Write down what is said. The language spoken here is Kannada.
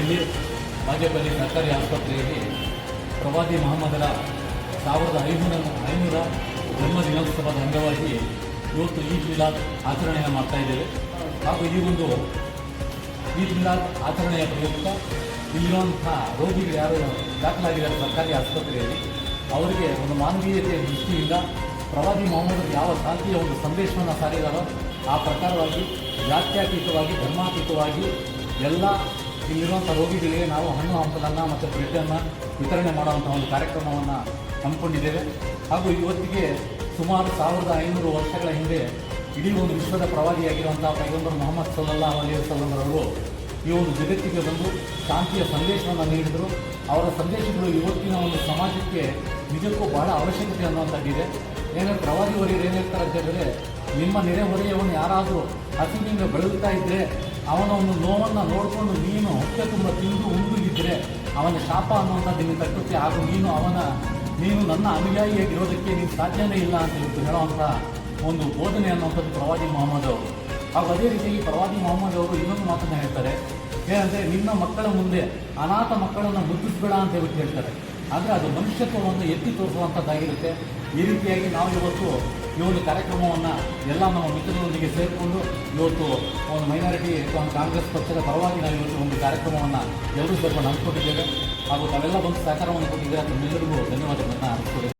ಇಲ್ಲಿ ಬಾಗೇಪಲ್ಲಿ ಸರ್ಕಾರಿ ಆಸ್ಪತ್ರೆಯಲ್ಲಿ ಪ್ರವಾದಿ ಮಹಮ್ಮದರ ಸಾವಿರದ ಐನೂರ ಐನೂರ ಜನ್ಮ ದಿನೋತ್ಸವದ ಅಂಗವಾಗಿ ಇವತ್ತು ಈದ್ ಮಿಲಾದ್ ಆಚರಣೆಯನ್ನು ಮಾಡ್ತಾ ಇದ್ದೇವೆ. ಹಾಗೂ ಈ ಒಂದು ಈದ್ ಮಿಲಾದ್ ಆಚರಣೆಯ ಪ್ರಯುಕ್ತ ಇಲ್ಲಿರುವಂಥ ರೋಗಿಗಳು ಯಾರು ದಾಖಲಾಗಿದ್ದಾರೆ ಸರ್ಕಾರಿ ಆಸ್ಪತ್ರೆಯಲ್ಲಿ, ಅವರಿಗೆ ಒಂದು ಮಾನವೀಯತೆಯ ದೃಷ್ಟಿಯಿಂದ ಪ್ರವಾದಿ ಮೊಹಮ್ಮದ್ ಯಾವ ಶಾಂತಿಯ ಒಂದು ಸಂದೇಶವನ್ನು ಸಾರಿದಾರೋ ಆ ಪ್ರಕಾರವಾಗಿ ಜಾತ್ಯಾತೀತವಾಗಿ, ಧರ್ಮಾತೀತವಾಗಿ ಎಲ್ಲ ಇಲ್ಲಿರುವಂಥ ರೋಗಿಗಳಿಗೆ ನಾವು ಹಣ್ಣು, ಹಂಪಲನ್ನು ಮತ್ತು ಬ್ರೆಡ್ಡನ್ನು ವಿತರಣೆ ಮಾಡುವಂಥ ಒಂದು ಕಾರ್ಯಕ್ರಮವನ್ನು ಹಮ್ಮಿಕೊಂಡಿದ್ದೇವೆ. ಹಾಗೂ ಇವತ್ತಿಗೆ ಸುಮಾರು ಸಾವಿರದ ಐನೂರು ವರ್ಷಗಳ ಹಿಂದೆ ಇಡೀ ಒಂದು ವಿಶ್ವದ ಪ್ರವಾದಿಯಾಗಿರುವಂಥ ಪೈಗಂಬರ್ ಮೊಹಮ್ಮದ್ ಸಲ್ಲಲ್ಲಾ ಅಲಿ ವಸಲ್ಲಮರವರು ಈ ಒಂದು ಜಗತ್ತಿಗೆ ಬಂದು ಶಾಂತಿಯ ಸಂದೇಶವನ್ನು ನೀಡಿದರು. ಅವರ ಸಂದೇಶಗಳು ಇವತ್ತಿನ ಒಂದು ಸಮಾಜಕ್ಕೆ ನಿಜಕ್ಕೂ ಬಹಳ ಅವಶ್ಯಕತೆ ಅನ್ನುವಂಥದ್ದಿದೆ. ಏನಾದ್ರು ಪ್ರವಾದಿ ವರಿಯರು ಏನು ಹೇಳ್ತಾರೆ ಅಂತ ಹೇಳಿದ್ರೆ, ನಿಮ್ಮ ನೆರೆಹೊರೆಯವನು ಯಾರಾದರೂ ಹಸಿವಿನಿಂದ ಬೆಳಗುತ್ತಾ ಇದ್ದರೆ ಅವನ ಒಂದು ನೋವನ್ನು ನೋಡಿಕೊಂಡು ನೀನು ಹೊಟ್ಟೆ ತುಂಬ ತಿಂದು ಉಂಡು ಇದ್ದರೆ ಅವನ ಶಾಪ ಅನ್ನುವಂಥ ನಿನ್ನ ತಟ್ಟುತ್ತೆ ಹಾಗೂ ನೀನು ಅವನ, ನೀನು ನನ್ನ ಅನುಯಾಯಿಯಾಗಿರೋದಕ್ಕೆ ನೀನು ಸಾಧ್ಯನೇ ಇಲ್ಲ ಅಂತ ಹೇಳಿ ಹೇಳುವಂಥ ಒಂದು ಬೋಧನೆ ಅನ್ನುವಂಥದ್ದು ಪ್ರವಾದಿ ಮೊಹಮ್ಮದ್ ಅವರು. ಹಾಗೂ ಅದೇ ರೀತಿಯಾಗಿ ಪ್ರವಾದಿ ಮೊಹಮ್ಮದ್ ಅವರು ಇನ್ನೊಂದು ಮಾತನ್ನು ಹೇಳ್ತಾರೆ. ಏನಂದರೆ, ನಿನ್ನ ಮಕ್ಕಳ ಮುಂದೆ ಅನಾಥ ಮಕ್ಕಳನ್ನು ಮುದ್ದಿಸ್ಬೇಡ ಅಂತ ಹೇಳ್ಬಿಟ್ಟು ಹೇಳ್ತಾರೆ. ಆದರೆ ಅದು ಮನುಷ್ಯತ್ವವನ್ನು ಎತ್ತಿ ತೋರಿಸುವಂಥದ್ದಾಗಿರುತ್ತೆ. ಈ ರೀತಿಯಾಗಿ ನಾವು ಇವತ್ತು ಈ ಒಂದು ಕಾರ್ಯಕ್ರಮವನ್ನು ಎಲ್ಲ ನಮ್ಮ ಮಿತ್ರರೊಂದಿಗೆ ಸೇರಿಕೊಂಡು ಇವತ್ತು ಒಂದು ಮೈನಾರಿಟಿ ಕಾಂಗ್ರೆಸ್ ಪಕ್ಷದ ಪರವಾಗಿ ನಾವು ಇವತ್ತು ಒಂದು ಕಾರ್ಯಕ್ರಮವನ್ನು ಎಲ್ಲರೂ ಸೇರ್ಕೊಂಡು ಹಮ್ಮಿಕೊಂಡಿದ್ದೇವೆ ಹಾಗೂ ತಾವೆಲ್ಲ ಬಂದು ಸಹಕಾರವನ್ನು ಕೊಟ್ಟಿದ್ದೀರಾ ತಮ್ಮೆಲ್ಲರಿಗೂ ಧನ್ಯವಾದಗಳನ್ನು ಅರ್ಪಿಸ್ಕೊಡಿ